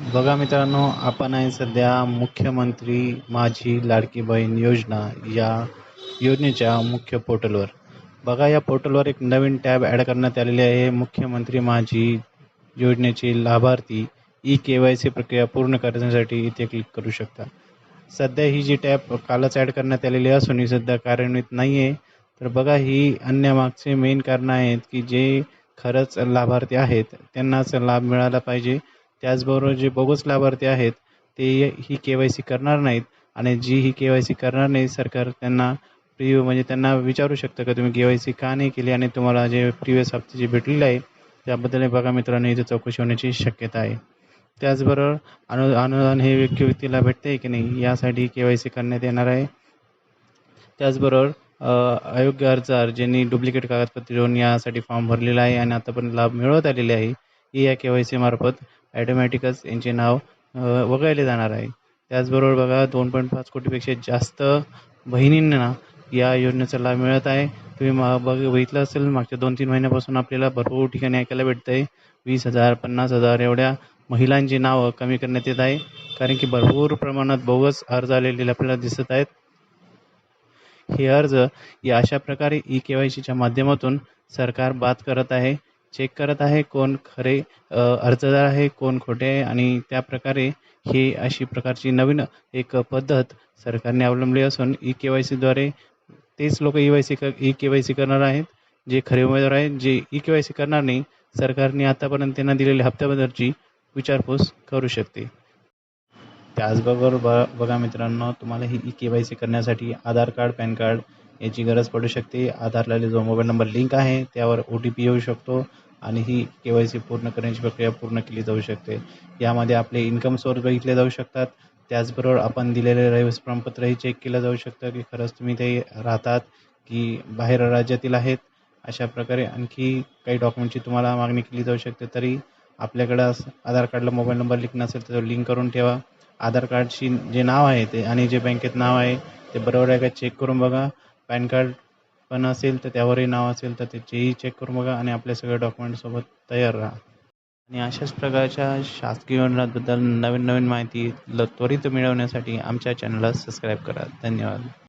बघा मित्रांनो आपण आहे सध्या मुख्यमंत्री माझी लाडकी बहीण योजना या योजनेच्या मुख्य पोर्टलवर. बघा या पोर्टलवर एक नवीन टॅब ॲड करण्यात आलेली आहे. मुख्यमंत्री माझी योजनेची लाभार्थी ई के वाय सी प्रक्रिया पूर्ण करण्यासाठी इथे क्लिक करू शकता. सध्या ही जी टॅब कालच ॲड करण्यात आलेली असून ही सध्या कार्यान्वित नाही आहे तर बघा ही अन्य मागचे मेन कारणं आहेत की जे खरंच लाभार्थी आहेत त्यांनाच लाभ मिळाला पाहिजे. त्याचबरोबर जे बोगस लाभार्थी आहेत ते ही के वाय सी करणार नाहीत आणि जी ही के वाय सी करणार नाही सरकार त्यांना प्रिव्ह्यू म्हणजे त्यांना विचारू शकतं का तुम्ही के वाय सी का नाही केली आणि तुम्हाला जे प्रिव्हियस हप्ते जे भेटलेले आहे त्याबद्दल बघा मित्रांनो इथे चौकशी होण्याची शक्यता आहे. त्याचबरोबर अनु अनुदान हे योग्य व्यक्तीला भेटते की नाही यासाठी के वाय सी करण्यात येणार आहे. त्याचबरोबर अयोग्य अर्जदार ज्यांनी डुप्लिकेट कागदपत्रे देऊन यासाठी फॉर्म भरलेला आहे आणि आतापर्यंत लाभ मिळवत आलेले आहे. ही या के वाय सी मार्फत ॲटोमॅटिकच यांचे नाव वगळले जाणार आहे. त्याचबरोबर बघा दोन पॉईंट पाच कोटीपेक्षा जास्त बहिणींना या योजनेचा लाभ मिळत आहे. तुम्ही मा बघ बघितलं असेल मागच्या दोन तीन महिन्यापासून आपल्याला भरपूर ठिकाणी ऐकायला भेटतं आहे वीस हजार पन्नास हजार एवढ्या महिलांची नावं कमी करण्यात येत आहे. कारण की भरपूर प्रमाणात बोगस अर्ज आलेले आपल्याला दिसत आहेत. हे अर्ज या अशा प्रकारे ई के वाय सीच्या माध्यमातून सरकार बाद करत आहे. चेक करत आहे कोण खरे अर्जदार आहे कोण खोटे आहे आणि त्या प्रकारे ही अशी प्रकारची नवीन एक पद्धत सरकारने अवलंबली असून ई के वाय सीद्वारे तेच लोक ई वाय सी कर ई के वाय सी करणार आहेत जे खरे उमेदवार आहेत जे ई के वाय सी करणार नाही सरकारने आतापर्यंत त्यांना दिलेल्या हप्त्याबद्दलची विचारपूस करू शकते. त्याचबरोबर बघा मित्रांनो तुम्हाला ही ई के वाय सी करण्यासाठी आधार कार्ड पॅन कार्ड याची गरज पडू शकते. आधारला जो मोबाईल नंबर लिंक आहे त्यावर ओ टी पी येऊ शकतो आणि ही के वाय सी पूर्ण करण्याची प्रक्रिया पूर्ण केली जाऊ शकते. यामध्ये आपले इन्कम सोर्स बघितले जाऊ शकतात. त्याचबरोबर आपण दिलेले रहिवासी प्रमाणपत्रही चेक केलं जाऊ शकतं की खरंच तुम्ही ते राहतात की बाहेर राज्यातील आहेत. अशा प्रकारे आणखी काही डॉक्युमेंटची तुम्हाला मागणी केली जाऊ शकते. तरी आपल्याकडं आधार कार्डला मोबाईल नंबर लिंक नसेल तर लिंक करून ठेवा. आधार कार्डशी जे नाव आहे ते आणि जे बँकेत नाव आहे ते बरोबर आहे का चेक करून बघा. पॅन कार्ड पण असेल तर त्यावरही नाव असेल तर त्याचेही चेक करून बघा आणि आपल्या सगळ्या डॉक्युमेंटसोबत तयार राहा. आणि अशाच प्रकारच्या शासकीय योजनांबद्दल नवीन नवीन माहिती ल त्वरित मिळवण्यासाठी आमच्या चॅनलला सबस्क्राईब करा. धन्यवाद.